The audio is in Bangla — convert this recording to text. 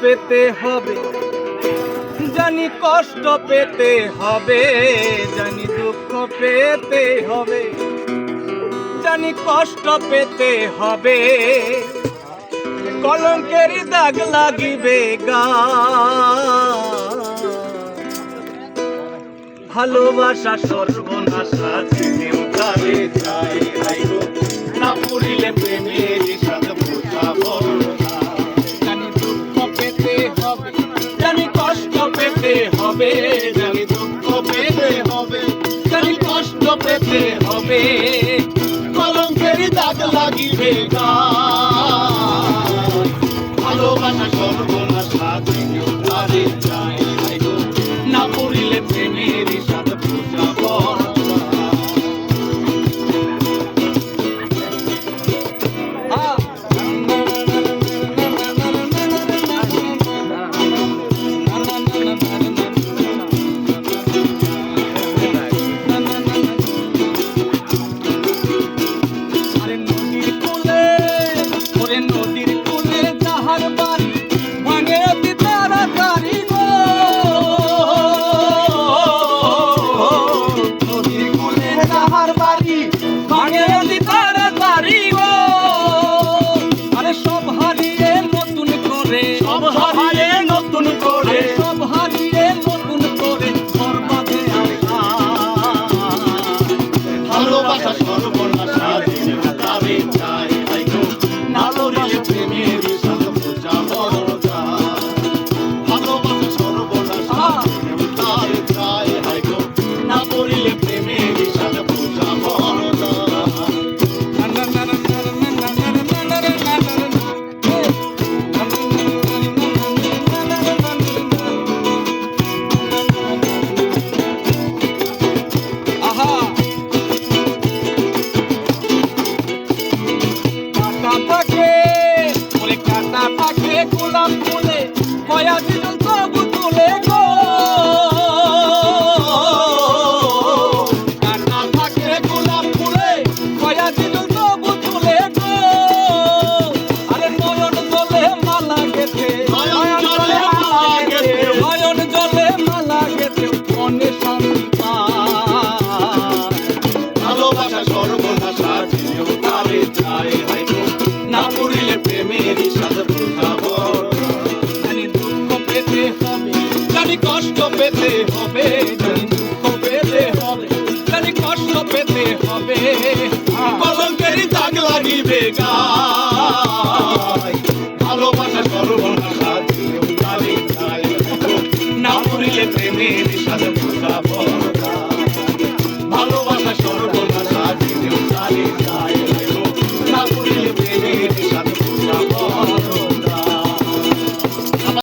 পেতে হবে, জানি কষ্ট পেতে হবে, জানি দুঃখ পেতে হবে, জানি কষ্ট পেতে হবে, কলঙ্কের দাগ লাগিবে গা। ভালোবাসা সর্বনাশা চাই হবে। জানি কষ্ট পেতে হবে, জানি দুঃখ পেতে হবে। জানি কষ্ট পেতে হবে। কলঙ্কের দাগ লাগিবে গা। ভালোবাসা সর্বনাশা দিন তারে চাই। গোলাপ বলে কয়া দিল কষ্ট পেতে হবে পেতে হবে। খালি কষ্ট পেতে হবে। কলঙ্কেরই দাগ লাগিবে গায় ভালোবাসা সর্বনাশা তারে না পড়িলে প্রেমের সাথে